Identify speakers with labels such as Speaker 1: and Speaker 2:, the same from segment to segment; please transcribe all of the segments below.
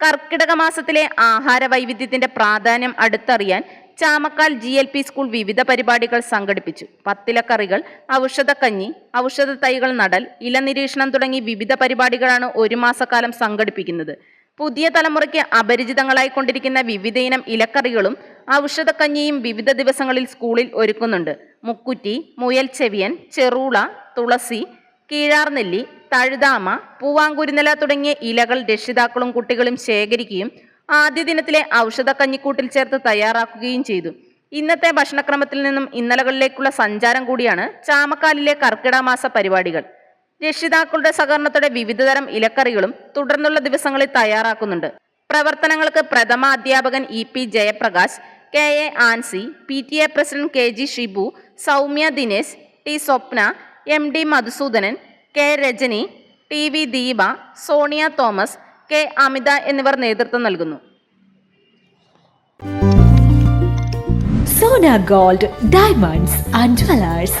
Speaker 1: കർക്കിടക മാസത്തിലെ ആഹാര വൈവിധ്യത്തിന്റെ പ്രാധാന്യം അടുത്തറിയാൻ Chamakkal G L P school വിവിധ പരിപാടികൾ സംഘടിപ്പിച്ചു. പത്തിലക്കറികൾ ഔഷധക്കഞ്ഞി ഔഷധ തൈകൾ നടൽ ഇലനിരീക്ഷണം തുടങ്ങി വിവിധ പരിപാടികളാണ് ഒരു മാസക്കാലം സംഘടിപ്പിക്കുന്നത്. പുതിയ തലമുറയ്ക്ക് അപരിചിതങ്ങളായി കൊണ്ടിരിക്കുന്ന വിവിധ ഇനം ഇലക്കറികളും ഔഷധക്കഞ്ഞിയും വിവിധ ദിവസങ്ങളിൽ സ്കൂളിൽ ഒരുക്കുന്നുണ്ട്. മുക്കുറ്റി മുയൽ ചെവിയൻ ചെറൂള തുളസി കീഴാർനെല്ലി തഴുതാമ പൂവാങ്കുരുനില തുടങ്ങിയ ഇലകൾ രക്ഷിതാക്കളും കുട്ടികളും ശേഖരിക്കുകയും ആദ്യ ദിനത്തിലെ ഔഷധ കഞ്ഞിക്കൂട്ടിൽ ചേർത്ത് തയ്യാറാക്കുകയും ചെയ്തു. ഇന്നത്തെ ഭക്ഷണക്രമത്തിൽ നിന്നും ഇന്നലകളിലേക്കുള്ള സഞ്ചാരം കൂടിയാണ് ചാമക്കാലിലെ കർക്കിടമാസ പരിപാടികൾ. രക്ഷിതാക്കളുടെ സഹകരണത്തോടെ വിവിധതരം ഇലക്കറികളും തുടർന്നുള്ള ദിവസങ്ങളിൽ തയ്യാറാക്കുന്നുണ്ട്. പ്രവർത്തനങ്ങൾക്ക് പ്രഥമ അധ്യാപകൻ E P Jayaprakash K A Ancy P T A president K G Shibu Soumya Dinesh T Swapna M D Madhusudanan K Rajani T V Deepa Sonia Thomas K Amitha എന്നിവർ നേതൃത്വം നൽകുന്നു.
Speaker 2: Sona gold diamonds and jewellers.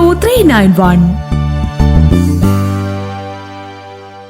Speaker 2: three nine one